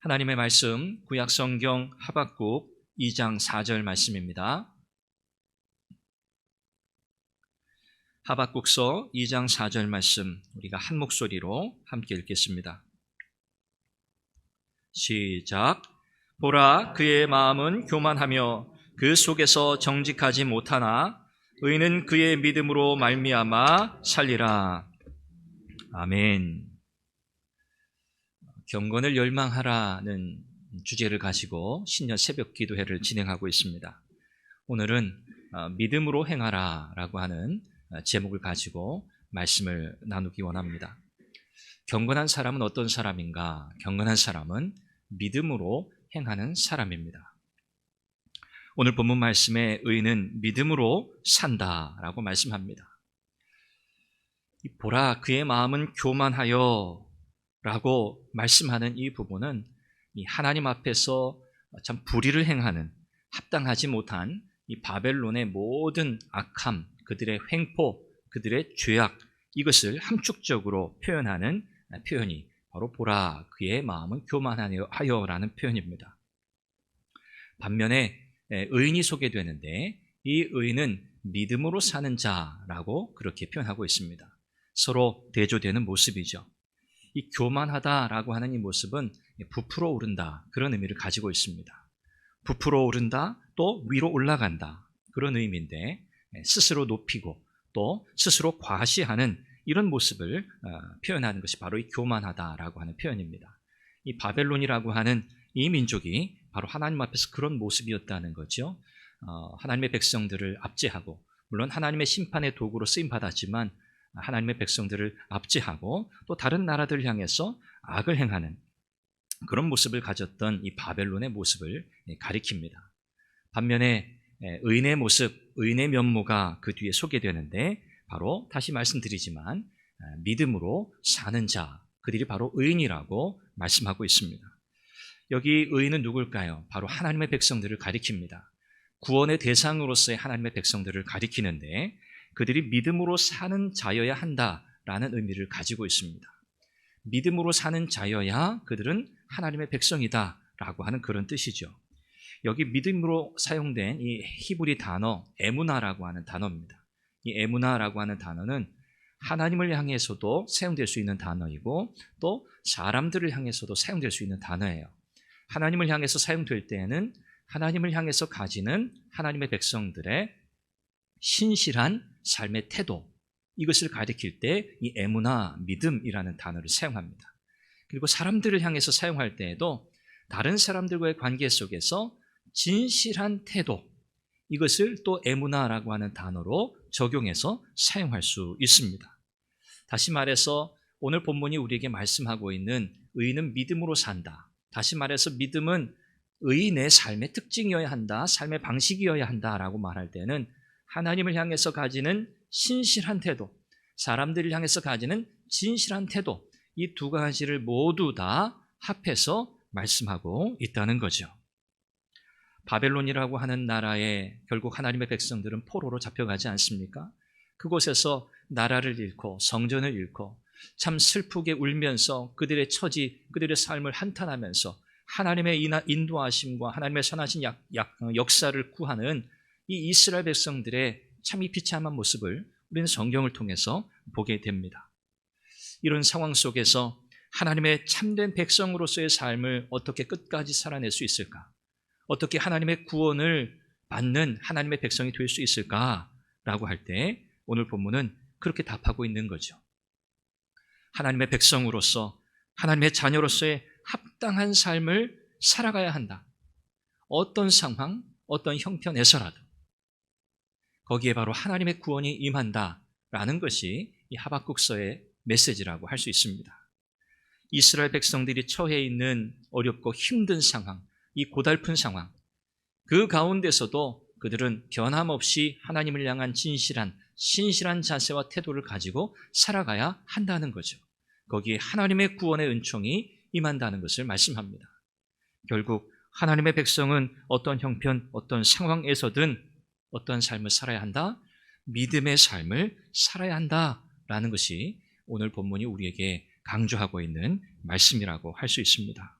하나님의 말씀 구약 성경 하박국 2장 4절 말씀입니다. 하박국서 2장 4절 말씀 우리가 한 목소리로 함께 읽겠습니다. 시작. 보라 그의 마음은 교만하며 그 속에서 정직하지 못하나 의는 그의 믿음으로 말미암아 살리라. 아멘. 경건을 열망하라는 주제를 가지고 신년 새벽 기도회를 진행하고 있습니다. 오늘은 어, 믿음으로 행하라 라고 하는 어, 제목을 가지고 말씀을 나누기 원합니다. 경건한 사람은 어떤 사람인가? 경건한 사람은 믿음으로 행하는 사람입니다. 오늘 본문 말씀에 의인은 믿음으로 산다 라고 말씀합니다. 보라 그의 마음은 교만하여 라고 말씀하는 이 부분은 이 하나님 앞에서 참 불의를 행하는 합당하지 못한 이 바벨론의 모든 악함, 그들의 횡포, 그들의 죄악 이것을 함축적으로 표현하는 표현이 바로 보라 그의 마음은 교만하여라는 표현입니다. 반면에 의인이 소개되는데 이 의인은 믿음으로 사는 자라고 그렇게 표현하고 있습니다. 서로 대조되는 모습이죠. 이 교만하다라고 하는 이 모습은 부풀어 오른다 그런 의미를 가지고 있습니다. 부풀어 오른다 또 위로 올라간다 그런 의미인데 스스로 높이고 또 스스로 과시하는 이런 모습을 어, 표현하는 것이 바로 이 교만하다라고 하는 표현입니다. 이 바벨론이라고 하는 이 민족이 바로 하나님 앞에서 그런 모습이었다는 거죠. 어, 하나님의 백성들을 압제하고 물론 하나님의 심판의 도구로 쓰임 받았지만 하나님의 백성들을 압제하고 또 다른 나라들을 향해서 악을 행하는 그런 모습을 가졌던 이 바벨론의 모습을 가리킵니다. 반면에 의인의 모습, 의인의 면모가 그 뒤에 소개되는데 바로 다시 말씀드리지만 믿음으로 사는 자, 그들이 바로 의인이라고 말씀하고 있습니다. 여기 의인은 누굴까요? 바로 하나님의 백성들을 가리킵니다. 구원의 대상으로서의 하나님의 백성들을 가리키는데 그들이 믿음으로 사는 자여야 한다라는 의미를 가지고 있습니다. 믿음으로 사는 자여야 그들은 하나님의 백성이다라고 하는 그런 뜻이죠. 여기 믿음으로 사용된 이 히브리 단어 에무나라고 하는 단어입니다. 이 에무나라고 하는 단어는 하나님을 향해서도 사용될 수 있는 단어이고 또 사람들을 향해서도 사용될 수 있는 단어예요. 하나님을 향해서 사용될 때에는 하나님을 향해서 가지는 하나님의 백성들의 신실한 삶의 태도 이것을 가리킬 때 이 에무나 믿음이라는 단어를 사용합니다. 그리고 사람들을 향해서 사용할 때에도 다른 사람들과의 관계 속에서 진실한 태도 이것을 또 에무나라고 하는 단어로 적용해서 사용할 수 있습니다. 다시 말해서 오늘 본문이 우리에게 말씀하고 있는 의인은 믿음으로 산다. 다시 말해서 믿음은 의인의 삶의 특징이어야 한다, 삶의 방식이어야 한다라고 말할 때는 하나님을 향해서 가지는 신실한 태도, 사람들을 향해서 가지는 진실한 태도, 이 두 가지를 모두 다 합해서 말씀하고 있다는 거죠. 바벨론이라고 하는 나라에 결국 하나님의 백성들은 포로로 잡혀가지 않습니까? 그곳에서 나라를 잃고 성전을 잃고 참 슬프게 울면서 그들의 처지, 그들의 삶을 한탄하면서 하나님의 인도하심과 하나님의 선하신 약, 약, 역사를 구하는 이 이스라엘 백성들의 참 이 비참한 모습을 우리는 성경을 통해서 보게 됩니다. 이런 상황 속에서 하나님의 참된 백성으로서의 삶을 어떻게 끝까지 살아낼 수 있을까? 어떻게 하나님의 구원을 받는 하나님의 백성이 될 수 있을까라고 할 때 오늘 본문은 그렇게 답하고 있는 거죠. 하나님의 백성으로서 하나님의 자녀로서의 합당한 삶을 살아가야 한다. 어떤 상황, 어떤 형편에서라도 거기에 바로 하나님의 구원이 임한다라는 것이 이 하박국서의 메시지라고 할 수 있습니다. 이스라엘 백성들이 처해 있는 어렵고 힘든 상황, 이 고달픈 상황, 그 가운데서도 그들은 변함없이 하나님을 향한 진실한, 신실한 자세와 태도를 가지고 살아가야 한다는 거죠. 거기에 하나님의 구원의 은총이 임한다는 것을 말씀합니다. 결국 하나님의 백성은 어떤 형편, 어떤 상황에서든 어떤 삶을 살아야 한다? 믿음의 삶을 살아야 한다라는 것이 오늘 본문이 우리에게 강조하고 있는 말씀이라고 할 수 있습니다.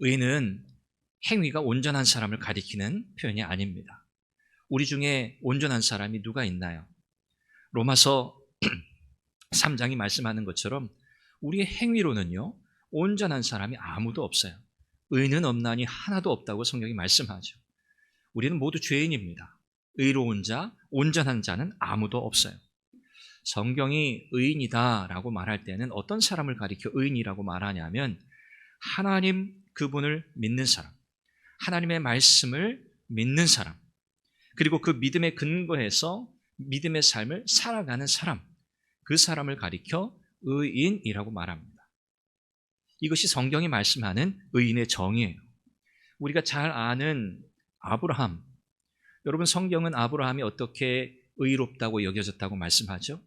의는 행위가 온전한 사람을 가리키는 표현이 아닙니다. 우리 중에 온전한 사람이 누가 있나요? 로마서 3장이 말씀하는 것처럼 우리의 행위로는요, 온전한 사람이 아무도 없어요. 의는 없나니 하나도 없다고 성경이 말씀하죠. 우리는 모두 죄인입니다. 의로운 자, 온전한 자는 아무도 없어요. 성경이 의인이다라고 말할 때는 어떤 사람을 가리켜 의인이라고 말하냐면 하나님 그분을 믿는 사람, 하나님의 말씀을 믿는 사람, 그리고 그 믿음에 근거해서 믿음의 삶을 살아가는 사람, 그 사람을 가리켜 의인이라고 말합니다. 이것이 성경이 말씀하는 의인의 정의예요. 우리가 잘 아는 아브라함. 여러분 성경은 아브라함이 어떻게 의롭다고 여겨졌다고 말씀하죠?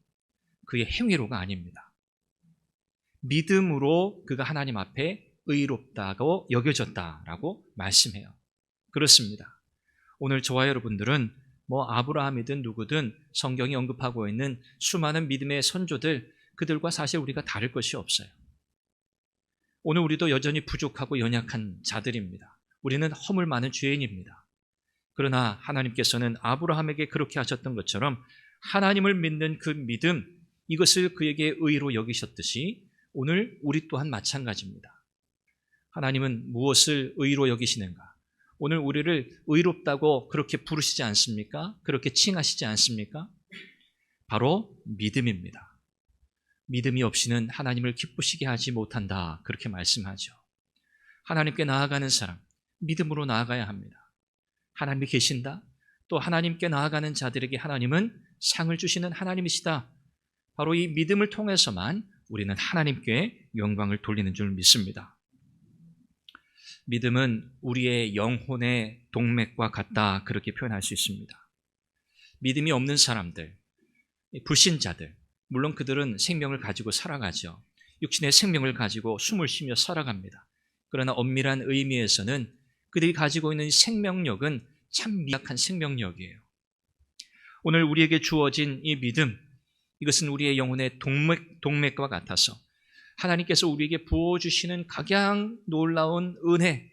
그의 행위로가 아닙니다. 믿음으로 그가 하나님 앞에 의롭다고 여겨졌다라고 말씀해요. 그렇습니다. 오늘 저와 여러분들은 뭐 아브라함이든 누구든 성경이 언급하고 있는 수많은 믿음의 선조들 그들과 사실 우리가 다를 것이 없어요. 오늘 우리도 여전히 부족하고 연약한 자들입니다. 우리는 허물 많은 죄인입니다. 그러나 하나님께서는 아브라함에게 그렇게 하셨던 것처럼 하나님을 믿는 그 믿음, 이것을 그에게 의로 여기셨듯이 오늘 우리 또한 마찬가지입니다. 하나님은 무엇을 의로 여기시는가? 오늘 우리를 의롭다고 그렇게 부르시지 않습니까? 그렇게 칭하시지 않습니까? 바로 믿음입니다. 믿음이 없이는 하나님을 기쁘시게 하지 못한다. 그렇게 말씀하죠. 하나님께 나아가는 사람, 믿음으로 나아가야 합니다. 하나님이 계신다. 또 하나님께 나아가는 자들에게 하나님은 상을 주시는 하나님이시다. 바로 이 믿음을 통해서만 우리는 하나님께 영광을 돌리는 줄 믿습니다. 믿음은 우리의 영혼의 동맥과 같다. 그렇게 표현할 수 있습니다. 믿음이 없는 사람들, 불신자들, 물론 그들은 생명을 가지고 살아가죠. 육신의 생명을 가지고 숨을 쉬며 살아갑니다. 그러나 엄밀한 의미에서는 그들이 가지고 있는 생명력은 참 미약한 생명력이에요. 오늘 우리에게 주어진 이 믿음, 이것은 우리의 영혼의 동맥, 동맥과 같아서 하나님께서 우리에게 부어주시는 각양 놀라운 은혜,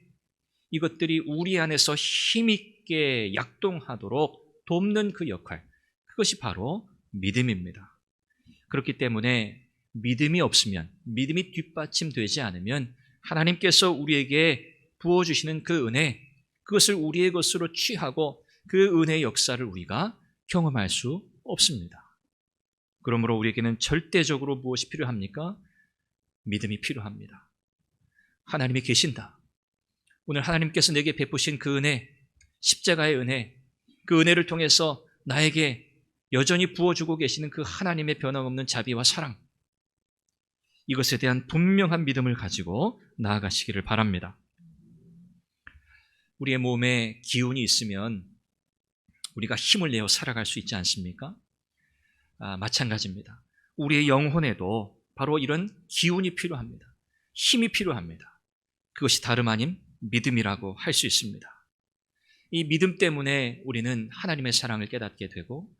이것들이 우리 안에서 힘있게 약동하도록 돕는 그 역할, 그것이 바로 믿음입니다. 그렇기 때문에 믿음이 없으면, 믿음이 뒷받침되지 않으면 하나님께서 우리에게 부어주시는 그 은혜, 그것을 우리의 것으로 취하고 그 은혜의 역사를 우리가 경험할 수 없습니다. 그러므로 우리에게는 절대적으로 무엇이 필요합니까? 믿음이 필요합니다. 하나님이 계신다. 오늘 하나님께서 내게 베푸신 그 은혜, 십자가의 은혜, 그 은혜를 통해서 나에게 여전히 부어주고 계시는 그 하나님의 변함없는 자비와 사랑, 이것에 대한 분명한 믿음을 가지고 나아가시기를 바랍니다. 우리의 몸에 기운이 있으면 우리가 힘을 내어 살아갈 수 있지 않습니까? 아, 마찬가지입니다. 우리의 영혼에도 바로 이런 기운이 필요합니다. 힘이 필요합니다. 그것이 다름 아닌 믿음이라고 할 수 있습니다. 이 믿음 때문에 우리는 하나님의 사랑을 깨닫게 되고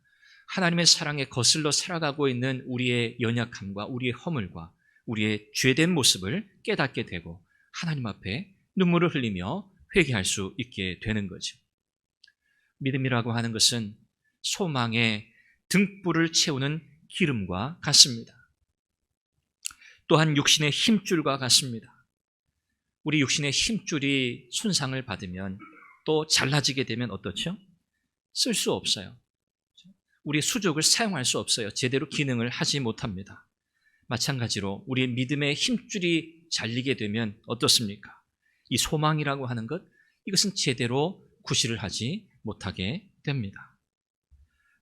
하나님의 사랑에 거슬러 살아가고 있는 우리의 연약함과 우리의 허물과 우리의 죄된 모습을 깨닫게 되고 하나님 앞에 눈물을 흘리며 회개할 수 있게 되는 거죠. 믿음이라고 하는 것은 소망의 등불을 채우는 기름과 같습니다. 또한 육신의 힘줄과 같습니다. 우리 육신의 힘줄이 손상을 받으면 또 잘라지게 되면 어떻죠? 쓸 수 없어요. 우리 수족을 사용할 수 없어요. 제대로 기능을 하지 못합니다. 마찬가지로 우리의 믿음의 힘줄이 잘리게 되면 어떻습니까? 이 소망이라고 하는 것, 이것은 제대로 구실을 하지 못하게 됩니다.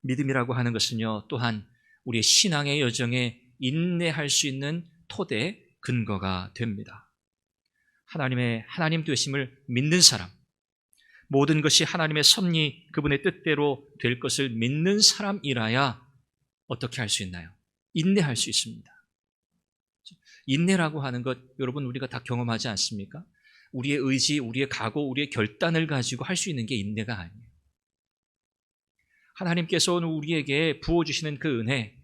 믿음이라고 하는 것은요, 또한 우리의 신앙의 여정에 인내할 수 있는 토대 근거가 됩니다. 하나님의 하나님 되심을 믿는 사람, 모든 것이 하나님의 섭리, 그분의 뜻대로 될 것을 믿는 사람이라야 어떻게 할 수 있나요? 인내할 수 있습니다. 인내라고 하는 것 여러분 우리가 다 경험하지 않습니까? 우리의 의지, 우리의 각오, 우리의 결단을 가지고 할 수 있는 게 인내가 아니에요. 하나님께서 우리에게 부어주시는 그 은혜,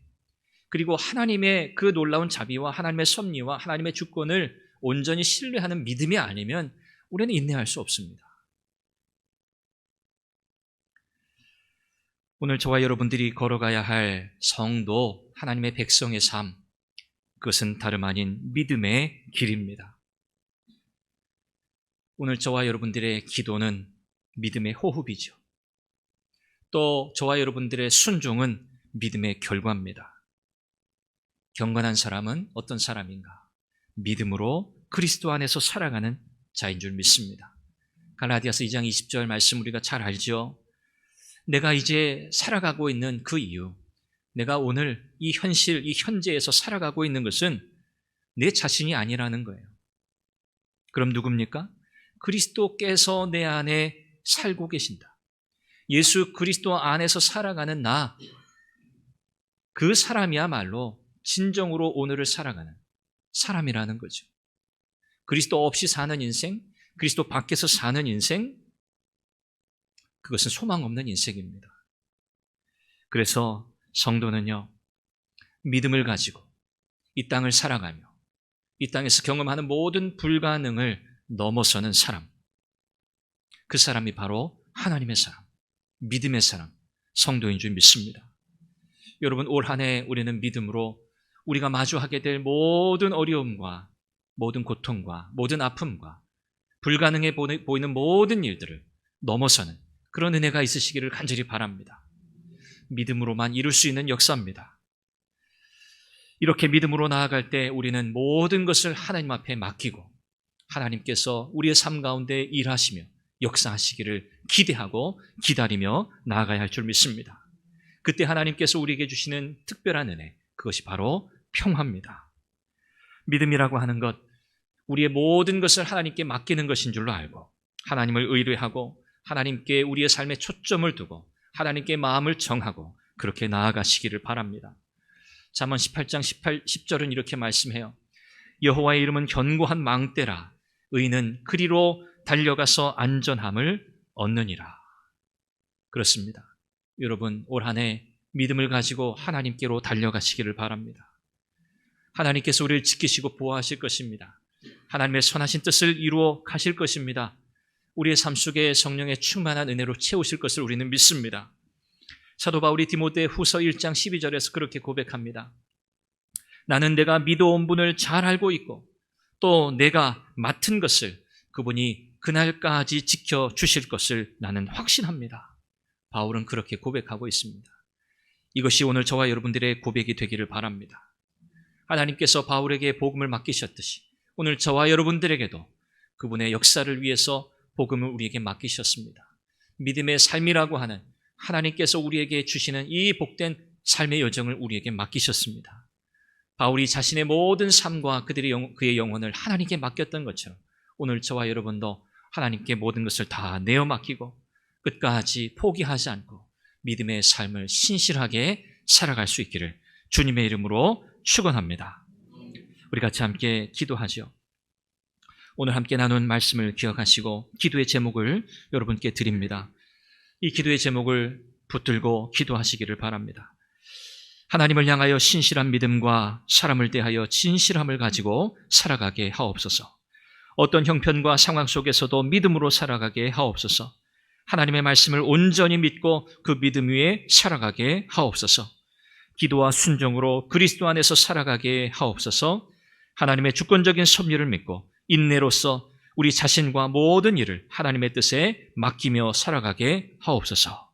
그리고 하나님의 그 놀라운 자비와 하나님의 섭리와 하나님의 주권을 온전히 신뢰하는 믿음이 아니면 우리는 인내할 수 없습니다. 오늘 저와 여러분들이 걸어가야 할 성도, 하나님의 백성의 삶, 그것은 다름 아닌 믿음의 길입니다. 오늘 저와 여러분들의 기도는 믿음의 호흡이죠. 또 저와 여러분들의 순종은 믿음의 결과입니다. 경건한 사람은 어떤 사람인가? 믿음으로 그리스도 안에서 살아가는 자인 줄 믿습니다. 갈라디아서 2장 20절 말씀 우리가 잘 알죠. 내가 이제 살아가고 있는 그 이유, 내가 오늘 이 현실, 이 현재에서 살아가고 있는 것은 내 자신이 아니라는 거예요. 그럼 누굽니까? 그리스도께서 내 안에 살고 계신다. 예수 그리스도 안에서 살아가는 나, 그 사람이야말로 진정으로 오늘을 살아가는 사람이라는 거죠. 그리스도 없이 사는 인생, 그리스도 밖에서 사는 인생, 그것은 소망 없는 인생입니다. 그래서 성도는요, 믿음을 가지고 이 땅을 살아가며 이 땅에서 경험하는 모든 불가능을 넘어서는 사람. 그 사람이 바로 하나님의 사람, 믿음의 사람, 성도인 줄 믿습니다. 여러분, 올 한 해 우리는 믿음으로 우리가 마주하게 될 모든 어려움과 모든 고통과 모든 아픔과 불가능해 보이는 모든 일들을 넘어서는 그런 은혜가 있으시기를 간절히 바랍니다. 믿음으로만 이룰 수 있는 역사입니다. 이렇게 믿음으로 나아갈 때 우리는 모든 것을 하나님 앞에 맡기고 하나님께서 우리의 삶 가운데 일하시며 역사하시기를 기대하고 기다리며 나아가야 할 줄 믿습니다. 그때 하나님께서 우리에게 주시는 특별한 은혜, 그것이 바로 평화입니다. 믿음이라고 하는 것, 우리의 모든 것을 하나님께 맡기는 것인 줄로 알고 하나님을 의뢰하고 하나님께 우리의 삶에 초점을 두고 하나님께 마음을 정하고 그렇게 나아가시기를 바랍니다. 잠언 18장 18, 10절은 이렇게 말씀해요. 여호와의 이름은 견고한 망대라 의는 그리로 달려가서 안전함을 얻느니라. 그렇습니다. 여러분 올 한 해 믿음을 가지고 하나님께로 달려가시기를 바랍니다. 하나님께서 우리를 지키시고 보호하실 것입니다. 하나님의 선하신 뜻을 이루어 가실 것입니다. 우리의 삶 속에 성령의 충만한 은혜로 채우실 것을 우리는 믿습니다. 사도 바울이 디모데 후서 1장 12절에서 그렇게 고백합니다. 나는 내가 믿어온 분을 잘 알고 있고 또 내가 맡은 것을 그분이 그날까지 지켜 주실 것을 나는 확신합니다. 바울은 그렇게 고백하고 있습니다. 이것이 오늘 저와 여러분들의 고백이 되기를 바랍니다. 하나님께서 바울에게 복음을 맡기셨듯이 오늘 저와 여러분들에게도 그분의 역사를 위해서 복음을 우리에게 맡기셨습니다. 믿음의 삶이라고 하는 하나님께서 우리에게 주시는 이 복된 삶의 여정을 우리에게 맡기셨습니다. 바울이 자신의 모든 삶과 그들의 영, 그의 영혼을 하나님께 맡겼던 것처럼 오늘 저와 여러분도 하나님께 모든 것을 다 내어 맡기고 끝까지 포기하지 않고 믿음의 삶을 신실하게 살아갈 수 있기를 주님의 이름으로 축원합니다. 우리 같이 함께 기도하죠. 오늘 함께 나눈 말씀을 기억하시고 기도의 제목을 여러분께 드립니다. 이 기도의 제목을 붙들고 기도하시기를 바랍니다. 하나님을 향하여 신실한 믿음과 사람을 대하여 진실함을 가지고 살아가게 하옵소서. 어떤 형편과 상황 속에서도 믿음으로 살아가게 하옵소서. 하나님의 말씀을 온전히 믿고 그 믿음 위에 살아가게 하옵소서. 기도와 순종으로 그리스도 안에서 살아가게 하옵소서. 하나님의 주권적인 섭리를 믿고 인내로서 우리 자신과 모든 일을 하나님의 뜻에 맡기며 살아가게 하옵소서.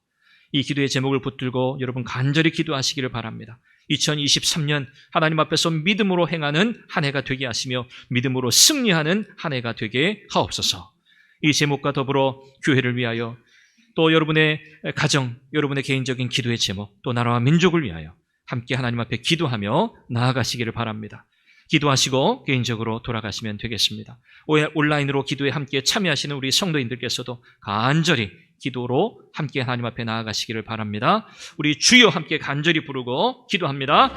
이 기도의 제목을 붙들고 여러분 간절히 기도하시기를 바랍니다. 2023년 하나님 앞에서 믿음으로 행하는 한 해가 되게 하시며 믿음으로 승리하는 한 해가 되게 하옵소서. 이 제목과 더불어 교회를 위하여 또 여러분의 가정, 여러분의 개인적인 기도의 제목, 또 나라와 민족을 위하여 함께 하나님 앞에 기도하며 나아가시기를 바랍니다. 기도하시고 개인적으로 돌아가시면 되겠습니다. 온라인으로 기도에 함께 참여하시는 우리 성도인들께서도 간절히 기도로 함께 하나님 앞에 나아가시기를 바랍니다. 우리 주여 함께 간절히 부르고 기도합니다.